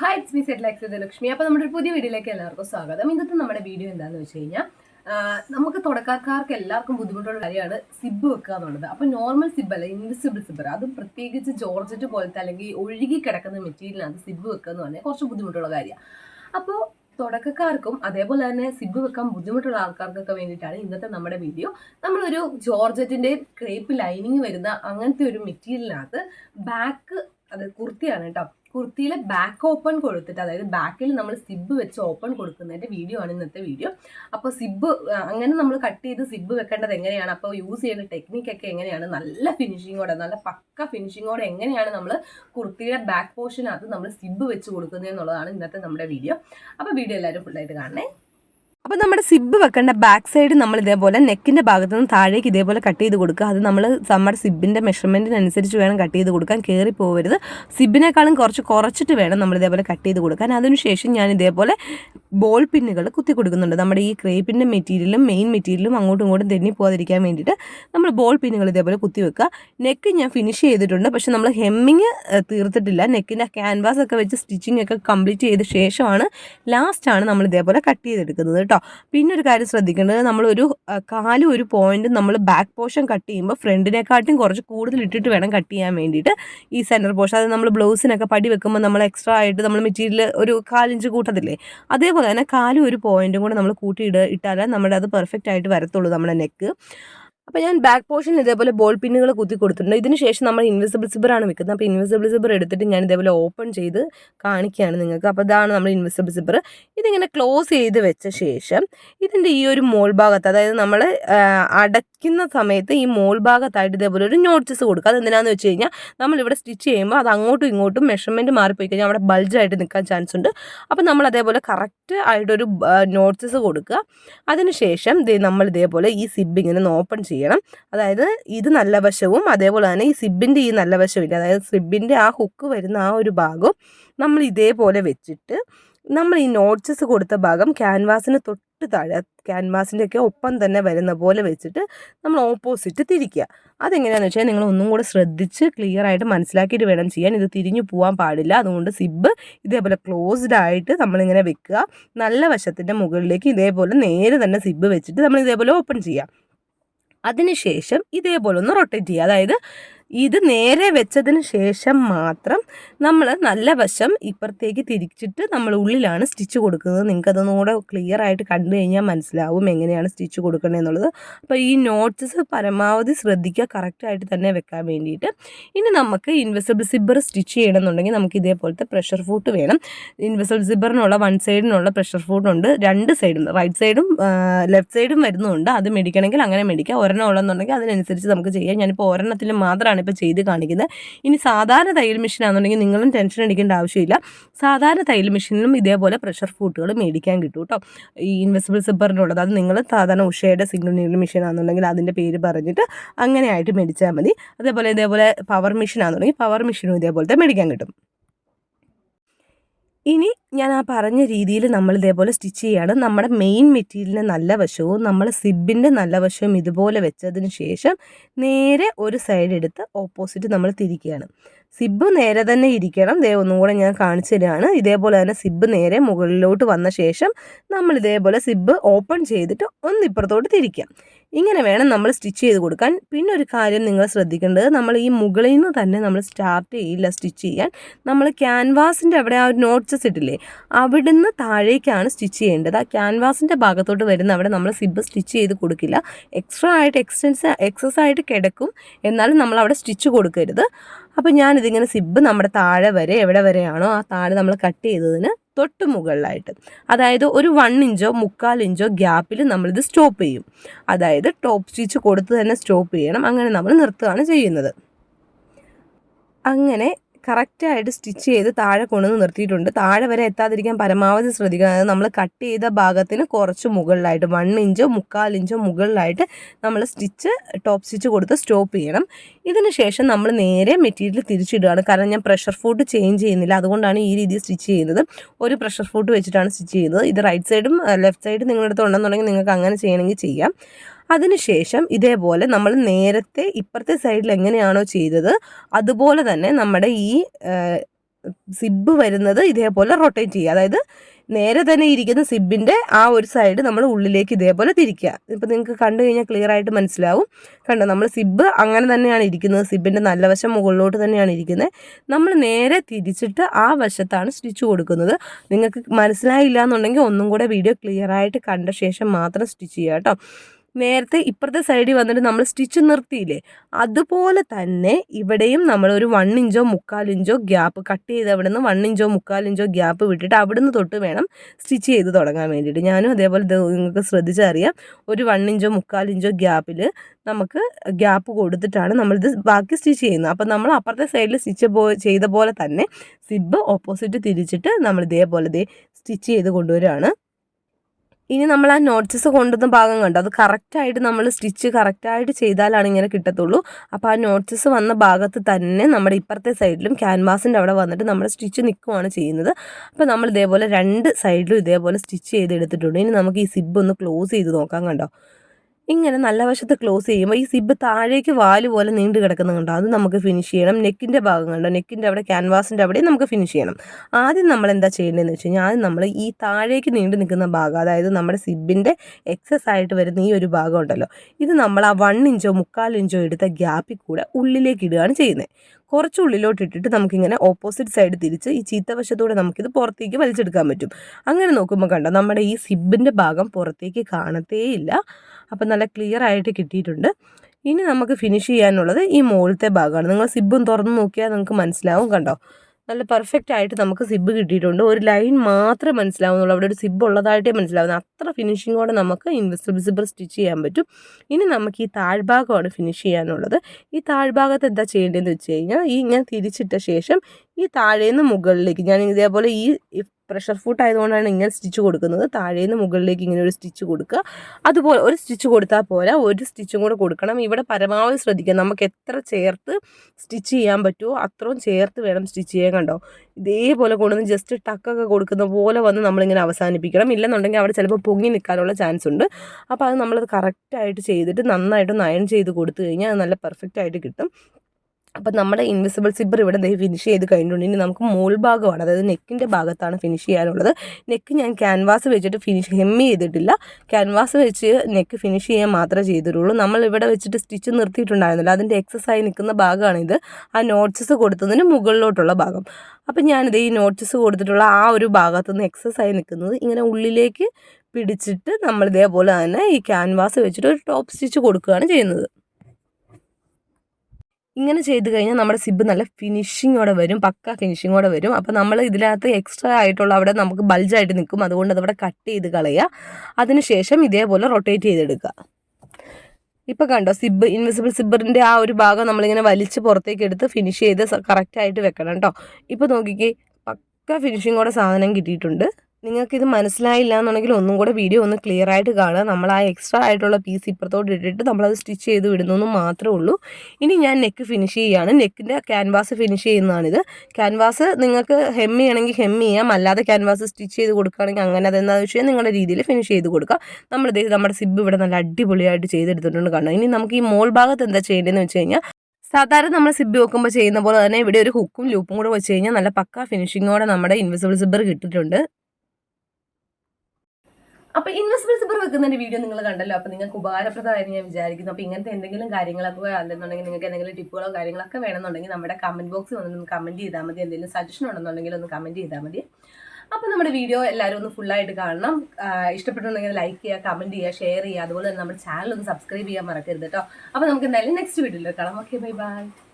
Hi it's me set like Lakshmi അപ്പോൾ നമ്മുടെ ഒരു പുതിയ വീഡിയോയിലേക്ക് എല്ലാവർക്കും സ്വാഗതം. ഇന്നത്തെ നമ്മുടെ വീഡിയോ എന്താണെന്ന് വെച്ച് കഴിഞ്ഞാൽ നമുക്ക് തുടക്കക്കാർക്ക് എല്ലാവർക്കും ബുദ്ധിമുട്ടുള്ള കാര്യമാണ് സിബ് വെക്കുക എന്നുള്ളത്. അപ്പോൾ നോർമൽ സിബ് അല്ല ഇൻവിസിബിൾ സിബർ അതും പ്രത്യേകിച്ച് ജോർജറ്റ് പോലത്തെ അല്ലെങ്കിൽ ഒഴുകി കിടക്കുന്ന മെറ്റീരിയലാണ് സിബ് വെക്കുക എന്ന് പറഞ്ഞാൽ കുറച്ച് ബുദ്ധിമുട്ടുള്ള കാര്യമാണ് അപ്പോൾ തുടക്കക്കാർക്കും അതേപോലെ തന്നെ സിബ് വെക്കാൻ ബുദ്ധിമുട്ടുള്ള ആൾക്കാർക്കൊക്കെ വേണ്ടിയിട്ടാണ് ഇന്നത്തെ നമ്മുടെ വീഡിയോ. നമ്മളൊരു ജോർജറ്റിന്റെ ക്രേപ്പ് ലൈനിങ് വരുന്ന അങ്ങനത്തെ ഒരു മെറ്റീരിയലിനകത്ത് ബാക്ക് അത് കുർത്തിയാണ് കേട്ടോ. കുർത്തിയിലെ ബാക്ക് ഓപ്പൺ കൊടുത്തിട്ട് അതായത് ബാക്കിൽ നമ്മൾ സിബ് വെച്ച് ഓപ്പൺ കൊടുക്കുന്നതിന്റെ വീഡിയോ ആണ് ഇന്നത്തെ വീഡിയോ അപ്പോൾ സിബ് അങ്ങനെ നമ്മൾ കട്ട് ചെയ്ത് സിബ് വെക്കേണ്ടത് എങ്ങനെയാണ്? അപ്പോൾ യൂസ് ചെയ്യുന്ന ടെക്നിക്കൊക്കെ എങ്ങനെയാണ്? നല്ല ഫിനിഷിങ്ങോടെ നല്ല പക്ക ഫിനിഷിങ്ങോടെ എങ്ങനെയാണ് നമ്മൾ കുർത്തിയുടെ ബാക്ക് പോർഷനകത്ത് നമ്മൾ സിബ് വെച്ച് കൊടുക്കുന്നത് എന്നുള്ളതാണ് ഇന്നത്തെ നമ്മുടെ വീഡിയോ അപ്പോൾ വീഡിയോ എല്ലാവരും ഫുള്ളായിട്ട് കാണണേ. അപ്പോൾ നമ്മുടെ സിബ് വെക്കേണ്ട ബാക്ക് സൈഡ് നമ്മൾ ഇതേപോലെ നെക്കിന്റെ ഭാഗത്ത് നിന്ന് താഴേക്ക് ഇതേപോലെ കട്ട് ചെയ്ത് കൊടുക്കുക. അത് നമ്മൾ നമ്മുടെ സിബിന്റെ മെഷർമെന്റിനനുസരിച്ച് വേണം കട്ട് ചെയ്ത് കൊടുക്കാൻ. കയറി പോകരുത് സിബിനേക്കാളും കുറച്ച് കുറച്ചിട്ട് വേണം നമ്മൾ ഇതേപോലെ കട്ട് ചെയ്ത് കൊടുക്കാൻ. അതിനുശേഷം ഞാൻ ഇതേപോലെ ബോൾ പിന്നുകൾ കുത്തി കൊടുക്കുന്നുണ്ട്. നമ്മുടെ ഈ ക്രേപ്പിന്റെ മെറ്റീരിയലും മെയിൻ മെറ്റീരിയലും അങ്ങോട്ടും ഇങ്ങോട്ടും തെന്നി പോകാതിരിക്കാൻ വേണ്ടിയിട്ട് നമ്മൾ ബോൾ പിന്നുകൾ ഇതേപോലെ കുത്തി വെക്കുക. നെക്ക് ഞാൻ ഫിനിഷ് ചെയ്തിട്ടുണ്ട്. പക്ഷേ നമ്മൾ ഹെമ്മിങ് തീർത്തിട്ടില്ല. നെക്കിന്റെ ക്യാൻവാസ് ഒക്കെ വെച്ച് സ്റ്റിച്ചിങ് ഒക്കെ കംപ്ലീറ്റ് ചെയ്ത ശേഷമാണ് ലാസ്റ്റാണ് നമ്മൾ ഇതേപോലെ കട്ട് ചെയ്തെടുക്കുന്നത് കേട്ടോ. പിന്നെ ഒരു കാര്യം ശ്രദ്ധിക്കേണ്ടത് നമ്മളൊരു കാലും ഒരു പോയിന്റ് നമ്മൾ ബാക്ക് പോർഷൻ കട്ട് ചെയ്യുമ്പോൾ ഫ്രണ്ടിനെക്കാട്ടും കുറച്ച് കൂടുതൽ ഇട്ടിട്ട് വേണം കട്ട് ചെയ്യാൻ വേണ്ടിയിട്ട് ഈ സെന്റർ പോർഷൻ അത് നമ്മൾ ബ്ലൗസിനൊക്കെ പടി വെക്കുമ്പോൾ നമ്മൾ എക്സ്ട്രാ ആയിട്ട് നമ്മൾ മെറ്റീരിയൽ ഒരു കാലിഞ്ച് കൂട്ടത്തില്ലേ? അതേപോലെ തന്നെ കാലും ഒരു പോയിന്റും കൂടെ നമ്മൾ കൂട്ടിയിട ഇട്ടാലേ നമ്മുടെ അത് പെർഫെക്റ്റ് ആയിട്ട് വരത്തുള്ളൂ നമ്മുടെ നെക്ക് അപ്പോൾ ഞാൻ ബാക്ക് പോർഷനിൽ ഇതേപോലെ ബോൾ പിന്നുകൾ കുത്തി കൊടുത്തിട്ടുണ്ട്. ഇതിന് ശേഷം നമ്മൾ ഇൻവിസിബിൾ സിബറാണ് വെക്കുന്നത്. അപ്പോൾ ഇൻവിസിബിൾ സിബർ എടുത്തിട്ട് ഞാൻ ഇതേപോലെ ഓപ്പൺ ചെയ്ത് കാണിക്കുകയാണ് നിങ്ങൾക്ക്. അപ്പോൾ ഇതാണ് നമ്മൾ ഇൻവിസിബിൾ സിബർ ഇതിങ്ങനെ ക്ലോസ് ചെയ്ത് വെച്ച ശേഷം ഇതിന്റെ ഈ ഒരു മോൾ ഭാഗത്ത് അതായത് നമ്മൾ അടയ്ക്കുന്ന സമയത്ത് ഈ മോൾ ഭാഗത്തായിട്ട് ഇതേപോലെ ഒരു നോട്ട്സ് കൊടുക്കുക. അതെന്തിനാന്ന് വെച്ച് കഴിഞ്ഞാൽ നമ്മളിവിടെ സ്റ്റിച്ച് ചെയ്യുമ്പോൾ അത് അങ്ങോട്ടും ഇങ്ങോട്ടും മെഷർമെന്റ് മാറിപ്പോയി കഴിഞ്ഞാൽ അവിടെ ബൾജായിട്ട് നിൽക്കാൻ ചാൻസ് ഉണ്ട്. അപ്പോൾ നമ്മൾ അതേപോലെ കറക്റ്റ് ആയിട്ടൊരു നോട്ട്സ് കൊടുക്കുക. അതിനുശേഷം നമ്മൾ ഇതേപോലെ ഈ സിബ് ഓപ്പൺ ചെയ്യണം. അതായത് ഇത് നല്ല വശവും അതേപോലെ തന്നെ ഈ സിബിന്റെ ഈ നല്ല വശമില്ല അതായത് സിബിന്റെ ആ ഹുക്ക് വരുന്ന ആ ഒരു ഭാഗവും നമ്മൾ ഇതേപോലെ വെച്ചിട്ട് നമ്മൾ ഈ നോട്ട്സസ് കൊടുത്ത ഭാഗം ക്യാൻവാസിന് തൊട്ട് താഴെ ക്യാൻവാസിന്റെ ഒക്കെ ഒപ്പം തന്നെ വരുന്ന പോലെ വെച്ചിട്ട് നമ്മൾ ഓപ്പോസിറ്റ് തിരിക്കുക. അതെങ്ങനെയാണെന്ന് വെച്ചാൽ നിങ്ങൾ ഒന്നും കൂടെ ശ്രദ്ധിച്ച് ക്ലിയർ ആയിട്ട് മനസ്സിലാക്കിയിട്ട് വേണം ചെയ്യാൻ. ഇത് തിരിഞ്ഞു പോകാൻ പാടില്ല. അതുകൊണ്ട് സിബ് ഇതേപോലെ ക്ലോസ്ഡ് ആയിട്ട് നമ്മളിങ്ങനെ വെക്കുക. നല്ല വശത്തിന്റെ മുകളിലേക്ക് ഇതേപോലെ നേരെ തന്നെ സിബ് വെച്ചിട്ട് നമ്മൾ ഇതേപോലെ ഓപ്പൺ ചെയ്യുക. അതിനുശേഷം ഇതേപോലെ ഒന്ന് റൊട്ടേറ്റ് ചെയ്യുക. അതായത് ഇത് നേരെ വെച്ചതിന് ശേഷം മാത്രം നമ്മൾ നല്ല വശം ഇപ്പുറത്തേക്ക് തിരിച്ചിട്ട് നമ്മൾ ഉള്ളിലാണ് സ്റ്റിച്ച് കൊടുക്കുന്നത്. നിങ്ങൾക്ക് അതൊന്നും കൂടെ ക്ലിയർ ആയിട്ട് കണ്ടു കഴിഞ്ഞാൽ മനസ്സിലാവും എങ്ങനെയാണ് സ്റ്റിച്ച് കൊടുക്കേണ്ടതെന്നുള്ളത് അപ്പോൾ ഈ നോട്ട്സ് പരമാവധി ശ്രദ്ധിക്കുക കറക്റ്റായിട്ട് തന്നെ വെക്കാൻ വേണ്ടിയിട്ട്. ഇനി നമുക്ക് ഇൻവെസിബിൾ സിബ്ബർ സ്റ്റിച്ച് ചെയ്യണമെന്നുണ്ടെങ്കിൽ നമുക്ക് ഇതേപോലത്തെ പ്രഷർ ഫൂട്ട് വേണം. ഇൻവെസിബിൾ സിബറിനുള്ള വൺ സൈഡിനുള്ള പ്രഷർ ഫൂട്ടുണ്ട് രണ്ട് സൈഡും റൈറ്റ് സൈഡും ലെഫ്റ്റ് സൈഡും വരുന്നുണ്ട്. അത് മേടിക്കണമെങ്കിൽ അങ്ങനെ മേടിക്കാം. ഒരെണ്ണം ഉള്ളതെന്നുണ്ടെങ്കിൽ അതിനനുസരിച്ച് നമുക്ക് ചെയ്യാം. ഞാനിപ്പോൾ ഒരെണ്ണത്തിൽ മാത്രമാണ് ഇപ്പോൾ ചെയ്ത് കാണിക്കുന്നത്. ഇനി സാധാരണ തയ്യൽ മെഷീനാണെന്നുണ്ടെങ്കിൽ നിങ്ങളും ടെൻഷൻ അടിക്കേണ്ട ആവശ്യമില്ല. സാധാരണ തയ്യൽ മെഷീനിലും ഇതേപോലെ പ്രഷർ ഫൂട്ടുകൾ മേടിക്കാൻ കിട്ടും കേട്ടോ. ഈ ഇൻവെസിബിൾ സിബറിനുള്ളത് അത് നിങ്ങൾ സാധാരണ ഉഷയുടെ സിംഗിൾ നീഡിൽ മെഷീൻ ആണെന്നുണ്ടെങ്കിൽ അതിന്റെ പേര് പറഞ്ഞിട്ട് അങ്ങനെയായിട്ട് മേടിച്ചാൽ മതി. അതേപോലെ ഇതേപോലെ പവർ മെഷീൻ ആണെന്നുണ്ടെങ്കിൽ പവർ മെഷീനും ഇതേപോലത്തെ മേടിക്കാൻ കിട്ടും. ഇനി ഞാൻ ആ പറഞ്ഞ രീതിയിൽ നമ്മൾ ഇതേപോലെ സ്റ്റിച്ച് ചെയ്യാണ്. നമ്മുടെ മെയിൻ മെറ്റീരിയലിന്റെ നല്ല വശവും നമ്മൾ സിബിന്റെ നല്ല വശവും ഇതുപോലെ വെച്ചതിന് ശേഷം നേരെ ഒരു സൈഡ് എടുത്ത് ഓപ്പോസിറ്റ് നമ്മൾ തിരിക്കുകയാണ്. സിബ് നേരെ തന്നെ ഇരിക്കണം. ദേ ഒന്നും കൂടെ ഞാൻ കാണിച്ചു തരികയാണ് ഇതേപോലെ തന്നെ സിബ് നേരെ മുകളിലോട്ട് വന്ന ശേഷം നമ്മൾ ഇതേപോലെ സിബ് ഓപ്പൺ ചെയ്തിട്ട് ഒന്ന് ഇപ്പുറത്തോട്ട് തിരിക്കാം. ഇങ്ങനെ വേണം നമ്മൾ സ്റ്റിച്ച് ചെയ്ത് കൊടുക്കാൻ. പിന്നെ ഒരു കാര്യം നിങ്ങൾ ശ്രദ്ധിക്കേണ്ടത് നമ്മൾ ഈ മുകളിൽ നിന്ന് തന്നെ നമ്മൾ സ്റ്റാർട്ട് ചെയ്യില്ല സ്റ്റിച്ച് ചെയ്യാൻ. നമ്മൾ ക്യാൻവാസിന്റെ അവിടെ ആ ഒരു നോട്ട്സസ് ഇട്ടില്ലേ അവിടുന്ന് താഴേക്കാണ് സ്റ്റിച്ച് ചെയ്യേണ്ടത്. ആ ക്യാൻവാസിന്റെ ഭാഗത്തോട്ട് വരുന്ന അവിടെ നമ്മൾ സിബ് സ്റ്റിച്ച് ചെയ്ത് കൊടുക്കില്ല. എക്സ്ട്രാ ആയിട്ട് എക്സ്റ്റൻസ് എക്സസ് ആയിട്ട് കിടക്കും. എന്നാലും നമ്മൾ അവിടെ സ്റ്റിച്ച് കൊടുക്കരുത്. അപ്പോൾ ഞാനിതിങ്ങനെ സിബ് നമ്മുടെ താഴെ വരെ എവിടെ വരെയാണോ ആ താഴെ നമ്മൾ കട്ട് ചെയ്തതിന് തൊട്ട് മുകളിലായിട്ട്. അതായത് ഒരു വൺ ഇഞ്ചോ മുക്കാൽ ഇഞ്ചോ ഗ്യാപ്പിൽ നമ്മളിത് സ്റ്റോപ്പ് ചെയ്യും. അതായത് ടോപ്പ് സ്റ്റിച്ച് കൊടുത്ത് തന്നെ സ്റ്റോപ്പ് ചെയ്യണം. അങ്ങനെ നമ്മൾ നിർത്തുകയാണ് ചെയ്യുന്നത്. അങ്ങനെ കറക്റ്റായിട്ട് സ്റ്റിച്ച് ചെയ്ത് താഴെ കൊണ്ടുവന്ന് നിർത്തിയിട്ടുണ്ട്. താഴെ വരെ എത്താതിരിക്കാൻ പരമാവധി ശ്രദ്ധിക്കുക. അതായത് നമ്മൾ കട്ട് ചെയ്ത ഭാഗത്തിന് കുറച്ച് മുകളിലായിട്ട് വൺ ഇഞ്ചോ മുക്കാൽ ഇഞ്ചോ മുകളിലായിട്ട് നമ്മൾ സ്റ്റിച്ച് ടോപ്പ് സ്റ്റിച്ച് കൊടുത്ത് സ്റ്റോപ്പ് ചെയ്യണം. ഇതിന് ശേഷം നമ്മൾ നേരെ മെറ്റീരിയൽ തിരിച്ചിടുകയാണ്. കാരണം ഞാൻ പ്രഷർ ഫുഡ് ചേഞ്ച് ചെയ്യുന്നില്ല. അതുകൊണ്ടാണ് ഈ രീതിയിൽ സ്റ്റിച്ച് ചെയ്യുന്നത് ഒരു പ്രഷർ ഫുഡ് വെച്ചിട്ടാണ് സ്റ്റിച്ച് ചെയ്യുന്നത് ഇത് റൈറ്റ് സൈഡും ലെഫ്റ്റ് സൈഡും നിങ്ങളുടെ അടുത്ത് ഉണ്ടെന്നുണ്ടെങ്കിൽ നിങ്ങൾക്ക് അങ്ങനെ ചെയ്യണമെങ്കിൽ ചെയ്യാം. അതിനുശേഷം ഇതേപോലെ നമ്മൾ നേരത്തെ ഇപ്പുറത്തെ സൈഡിൽ എങ്ങനെയാണോ ചെയ്തത് അതുപോലെ തന്നെ നമ്മുടെ ഈ സിബ് വരുന്നത് ഇതേപോലെ റൊട്ടേറ്റ് ചെയ്യുക. അതായത് നേരെ തന്നെ ഇരിക്കുന്ന സിബിന്റെ ആ ഒരു സൈഡ് നമ്മൾ ഉള്ളിലേക്ക് ഇതേപോലെ തിരിക്കുക. ഇപ്പം നിങ്ങൾക്ക് കണ്ടു കഴിഞ്ഞാൽ ക്ലിയർ ആയിട്ട് മനസ്സിലാവും. കണ്ടോ? നമ്മൾ സിബ് അങ്ങനെ തന്നെയാണ് ഇരിക്കുന്നത്. സിബിന്റെ നല്ല വശം മുകളിലോട്ട് തന്നെയാണ് ഇരിക്കുന്നത്. നമ്മൾ നേരെ തിരിച്ചിട്ട് ആ വശത്താണ് സ്റ്റിച്ച് കൊടുക്കുന്നത്. നിങ്ങൾക്ക് മനസ്സിലായില്ല എന്നുണ്ടെങ്കിൽ ഒന്നും കൂടെ വീഡിയോ ക്ലിയർ ആയിട്ട് കണ്ട ശേഷം മാത്രം സ്റ്റിച്ച് ചെയ്യുക കേട്ടോ. നേരത്തെ ഇപ്പുറത്തെ സൈഡിൽ വന്നിട്ട് നമ്മൾ സ്റ്റിച്ച് നിർത്തിയില്ലേ? അതുപോലെ തന്നെ ഇവിടെയും നമ്മൾ ഒരു വൺ ഇഞ്ചോ മുക്കാൽ ഇഞ്ചോ ഗ്യാപ്പ് കട്ട് ചെയ്ത് അവിടെ നിന്ന് വൺ ഇഞ്ചോ മുക്കാൽ ഇഞ്ചോ ഗ്യാപ്പ് വിട്ടിട്ട് അവിടുന്ന് തൊട്ട് വേണം സ്റ്റിച്ച് ചെയ്ത് തുടങ്ങാൻ വേണ്ടിയിട്ട്. ഞാനും അതേപോലെ നിങ്ങൾക്ക് ശ്രദ്ധിച്ചറിയാം ഒരു വൺ ഇഞ്ചോ മുക്കാൽ ഇഞ്ചോ ഗ്യാപ്പിൽ നമുക്ക് ഗ്യാപ്പ് കൊടുത്തിട്ടാണ് നമ്മളിത് ബാക്കി സ്റ്റിച്ച് ചെയ്യുന്നത്. അപ്പം നമ്മൾ അപ്പുറത്തെ സൈഡിൽ സ്റ്റിച്ച് പോ ചെയ്ത പോലെ തന്നെ സിബ് ഓപ്പോസിറ്റ് തിരിച്ചിട്ട് നമ്മൾ ഇതേപോലെ ഇതേ സ്റ്റിച്ച് ചെയ്ത് കൊണ്ടുവരികയാണ്. ഇനി നമ്മൾ ആ നോട്ട്സസ് കൊണ്ടുവന്ന ഭാഗം കണ്ടു? അത് കറക്റ്റായിട്ട് നമ്മൾ സ്റ്റിച്ച് കറക്റ്റായിട്ട് ചെയ്താലാണ് ഇങ്ങനെ കിട്ടത്തുള്ളൂ. അപ്പോൾ ആ നോട്ട്സസ് വന്ന ഭാഗത്ത് തന്നെ നമ്മുടെ ഇപ്പുറത്തെ സൈഡിലും ക്യാൻവാസിന്റെ അവിടെ വന്നിട്ട് നമ്മൾ സ്റ്റിച്ച് നിൽക്കുവാണ് ചെയ്യുന്നത്. അപ്പോൾ നമ്മൾ ഇതേപോലെ രണ്ട് സൈഡിലും ഇതേപോലെ സ്റ്റിച്ച് ചെയ്തെടുത്തിട്ടുണ്ട്. ഇനി നമുക്ക് ഈ സിബ് ഒന്ന് ക്ലോസ് ചെയ്ത് നോക്കാം കണ്ടോ? ഇങ്ങനെ നല്ല വശത്ത് ക്ലോസ് ചെയ്യുമ്പോൾ ഈ സിബ് താഴേക്ക് വാൽ പോലെ നീണ്ടു കിടക്കുന്നത് കണ്ടോ? അത് നമുക്ക് ഫിനിഷ് ചെയ്യണം. നെക്കിന്റെ ഭാഗം കണ്ടോ? നെക്കിന്റെ അവിടെ ക്യാൻവാസിന്റെ അവിടെ നമുക്ക് ഫിനിഷ് ചെയ്യണം. ആദ്യം നമ്മൾ എന്താ ചെയ്യേണ്ടതെന്ന് വെച്ച് കഴിഞ്ഞാൽ ആദ്യം നമ്മൾ ഈ താഴേക്ക് നീണ്ടു നിൽക്കുന്ന ഭാഗം അതായത് നമ്മുടെ സിബിന്റെ എക്സസ് ആയിട്ട് വരുന്ന ഈ ഒരു ഭാഗം ഉണ്ടല്ലോ ഇത് നമ്മൾ ആ വൺ ഇഞ്ചോ മുക്കാൽ ഇഞ്ചോ എടുത്ത ഗ്യാപ്പിൽ കൂടെ ഉള്ളിലേക്ക് ഇടുകയാണ് ചെയ്യുന്നത്. കുറച്ച് ഉള്ളിലോട്ട് ഇട്ടിട്ട് നമുക്കിങ്ങനെ ഓപ്പോസിറ്റ് സൈഡ് തിരിച്ച് ഈ ചീത്ത വശത്തൂടെ നമുക്കിത് പുറത്തേക്ക് വലിച്ചെടുക്കാൻ പറ്റും. അങ്ങനെ നോക്കുമ്പോൾ കണ്ടോ നമ്മുടെ ഈ സിബിന്റെ ഭാഗം പുറത്തേക്ക് കാണത്തേയില്ല. അപ്പം നല്ല ക്ലിയർ ആയിട്ട് കിട്ടിയിട്ടുണ്ട്. ഇനി നമുക്ക് ഫിനിഷ് ചെയ്യാനുള്ളത് ഈ മുകളിലത്തെ ഭാഗമാണ്. നിങ്ങൾ സിബും തുറന്ന് നോക്കിയാൽ നിങ്ങൾക്ക് മനസ്സിലാവും കണ്ടോ? നല്ല പെർഫെക്റ്റ് ആയിട്ട് നമുക്ക് സിബ് കിട്ടിയിട്ടുണ്ട്. ഒരു ലൈൻ മാത്രമേ മനസ്സിലാവുന്നുള്ളൂ. അവിടെ ഒരു സിബ് ഉള്ളതായിട്ടേ മനസ്സിലാവുന്നു. അത്ര ഫിനിഷിങ്ങോടെ നമുക്ക് ഇൻവെസ്റ്റബിൾ സിബർ സ്റ്റിച്ച് ചെയ്യാൻ പറ്റും. ഇനി നമുക്ക് ഈ താഴ്ഭാഗമാണ് ഫിനിഷ് ചെയ്യാനുള്ളത്. ഈ താഴ്ഭാഗത്ത് എന്താ ചെയ്യേണ്ടതെന്ന് വെച്ച് കഴിഞ്ഞാൽ ഈ ഇങ്ങനെ തിരിച്ചിട്ട ശേഷം ഈ താഴേന്ന് മുകളിലേക്ക് ഞാൻ ഇതേപോലെ ഈ പ്രഷർ ഫുട്ട് ആയതുകൊണ്ടാണ് ഇങ്ങനെ സ്റ്റിച്ച് കൊടുക്കുന്നത്. താഴേന്ന് മുകളിലേക്ക് ഇങ്ങനെ ഒരു സ്റ്റിച്ച് കൊടുക്കുക. അതുപോലെ ഒരു സ്റ്റിച്ച് കൊടുത്താൽ പോരാ. ഒരു സ്റ്റിച്ചും കൂടെ കൊടുക്കണം. ഇവിടെ പരമാവധി ശ്രദ്ധിക്കുക. നമുക്ക് എത്ര ചേർത്ത് സ്റ്റിച്ച് ചെയ്യാൻ പറ്റുമോ അത്രയും ചേർത്ത് വേണം സ്റ്റിച്ച് ചെയ്യാൻ കണ്ടോ? ഇതേപോലെ കൊണ്ടുവന്ന് ജസ്റ്റ് ടക്കൊക്കെ കൊടുക്കുന്ന പോലെ വന്ന് നമ്മളിങ്ങനെ അവസാനിപ്പിക്കണം. ഇല്ലെന്നുണ്ടെങ്കിൽ അവിടെ ചിലപ്പോൾ പൊങ്ങി നിൽക്കാനുള്ള ചാൻസ് ഉണ്ട്. അപ്പോൾ അത് നമ്മളത് കറക്റ്റായിട്ട് ചെയ്തിട്ട് നന്നായിട്ട് അയൺ ചെയ്ത് കൊടുത്തു കഴിഞ്ഞാൽ അത് നല്ല പെർഫെക്റ്റ് ആയിട്ട് കിട്ടും. അപ്പം നമ്മുടെ ഇൻവിസിബിൾ സിബർ ഇവിടെ ഫിനിഷ് ചെയ്ത് കഴിഞ്ഞിട്ടുണ്ട്. ഇനി നമുക്ക് മോൾ ഭാഗമാണ് അതായത് നെക്കിന്റെ ഭാഗത്താണ് ഫിനിഷ് ചെയ്യാനുള്ളത്. നെക്ക് ഞാൻ ക്യാൻവാസ് വെച്ചിട്ട് ഫിനിഷ് ഹെമ്മി ചെയ്തിട്ടില്ല. ക്യാൻവാസ് വെച്ച് നെക്ക് ഫിനിഷ് ചെയ്യാൻ മാത്രമേ ചെയ്തിട്ടുള്ളൂ. നമ്മൾ ഇവിടെ വെച്ചിട്ട് സ്റ്റിച്ച് നിർത്തിയിട്ടുണ്ടായിരുന്നില്ല. അതിന്റെ എക്സസൈസ് നിൽക്കുന്ന ഭാഗമാണിത് ആ നോട്ട്സസ് കൊടുത്തതിന് മുകളിലോട്ടുള്ള ഭാഗം. അപ്പം ഞാനിത് ഈ നോട്ട്സസ് കൊടുത്തിട്ടുള്ള ആ ഒരു ഭാഗത്തു നിന്ന് എക്സസൈസ് നിൽക്കുന്നത് ഇങ്ങനെ ഉള്ളിലേക്ക് പിടിച്ചിട്ട് നമ്മൾ ഇതേപോലെ തന്നെ ഈ ക്യാൻവാസ് വെച്ചിട്ട് ഒരു ടോപ്പ് സ്റ്റിച്ച് കൊടുക്കുകയാണ് ചെയ്യുന്നത്. ഇങ്ങനെ ചെയ്ത് കഴിഞ്ഞാൽ നമ്മുടെ സിബ് നല്ല ഫിനിഷിങ്ങോടെ വരും പക്ക ഫിനിഷിങ്ങോടെ വരും. അപ്പോൾ നമ്മൾ ഇതിനകത്ത് എക്സ്ട്രാ ആയിട്ടുള്ള അവിടെ നമുക്ക് ബൾജായിട്ട് നിൽക്കും. അതുകൊണ്ട് അതവിടെ കട്ട് ചെയ്ത് കളയുക അതിനുശേഷം ഇതേപോലെ റൊട്ടേറ്റ് ചെയ്തെടുക്കുക. ഇപ്പോൾ കണ്ടോ സിബ് ഇൻവിസിബിൾ സിബറിന്റെ ആ ഒരു ഭാഗം നമ്മളിങ്ങനെ വലിച്ച് പുറത്തേക്ക് എടുത്ത് ഫിനിഷ് ചെയ്ത് കറക്റ്റായിട്ട് വെക്കണം കേട്ടോ ഇപ്പോൾ നോക്കിക്കേ പക്ക ഫിനിഷിങ്ങോടെ സാധനം കിട്ടിയിട്ടുണ്ട്. നിങ്ങൾക്കിത് മനസ്സിലായില്ല എന്നുണ്ടെങ്കിൽ ഒന്നും കൂടെ വീഡിയോ ഒന്ന് ക്ലിയർ ആയിട്ട് കാണുക. നമ്മൾ ആ എക്സ്ട്രാ ആയിട്ടുള്ള പീസ് ഇപ്പുറത്തോട്ട് ഇട്ടിട്ട് നമ്മളത് സ്റ്റിച്ച് ചെയ്ത് വിടുന്നു മാത്രമേ ഉള്ളൂ. ഇനി ഞാൻ നെക്ക് ഫിനിഷ് ചെയ്യുകയാണ്. നെക്കിന്റെ ക്യാൻവാസ് ഫിനിഷ് ചെയ്യുന്നതാണിത്. ക്യാൻവാസ് നിങ്ങൾക്ക് ഹെം ചെയ്യണമെങ്കിൽ ഹെം ചെയ്യാം. അല്ലാതെ ക്യാൻവാസ് സ്റ്റിച്ച് ചെയ്ത് കൊടുക്കുകയാണെങ്കിൽ അങ്ങനെ അതെന്താണെന്ന് വെച്ചാൽ നിങ്ങളുടെ രീതിയിൽ ഫിനിഷ് ചെയ്ത് കൊടുക്കുക. നമ്മൾ നമ്മുടെ സിബ് ഇവിടെ നല്ല അടിപൊളിയായിട്ട് ചെയ്തെടുത്തിട്ടുണ്ട് കാണാം ഇനി നമുക്ക് ഈ മോൾ ഭാഗത്ത് എന്താ ചെയ്യേണ്ടതെന്ന് വെച്ച് കഴിഞ്ഞാൽ സാധാരണ നമ്മൾ സിബ് വെക്കുമ്പോൾ ചെയ്യുന്ന പോലെ തന്നെ ഇവിടെ ഒരു ഹുക്കും ലൂപ്പും കൂടെ വെച്ച് കഴിഞ്ഞാൽ നല്ല പക്ക ഫിനിഷിങ്ങോടെ നമ്മുടെ ഇൻവിസിബിൾ സിബ്ബർ കിട്ടിയിട്ടുണ്ട്. അപ്പൊ ഇൻവെസ്റ്റ്മെന്റ് സിബർ വെക്കുന്നതിന്റെ വീഡിയോ നിങ്ങൾ കണ്ടല്ലോ. അപ്പൊ നിങ്ങൾക്ക് ഉപകാരപ്രദമായിരുന്നു ഞാൻ വിചാരിക്കുന്നു. അപ്പൊ ഇങ്ങനത്തെ എന്തെങ്കിലും കാര്യങ്ങളൊക്കെ അല്ലെന്നുണ്ടെങ്കിൽ നിങ്ങൾക്ക് എന്തെങ്കിലും ടിപ്പുകളോ കാര്യങ്ങളൊക്കെ വേണമെന്നുണ്ടെങ്കിൽ നമ്മുടെ കമന്റ് ബോക്സിൽ ഒന്ന് കമന്റ് ചെയ്താൽ മതി. എന്തെങ്കിലും സജഷൻ ഉണ്ടെന്നുണ്ടെങ്കിൽ ഒന്ന് കമന്റ് ചെയ്താൽ മതി. അപ്പൊ നമ്മുടെ വീഡിയോ എല്ലാവരും ഒന്ന് ഫുള്ളായിട്ട് കാണണം. ഇഷ്ടപ്പെട്ടുണ്ടെങ്കിൽ ലൈക്ക് ചെയ്യുക കമന്റ് ചെയ്യുക ഷെയർ ചെയ്യുക. അതുപോലെ തന്നെ നമ്മുടെ ചാനൽ ഒന്ന് സബ്സ്ക്രൈബ് ചെയ്യാൻ മറക്കരുത് കേട്ടോ. അപ്പൊ നമുക്ക് എന്തായാലും നെക്സ്റ്റ് വീഡിയോയിൽ കാണാം ഓക്കെ ബൈ ബൈ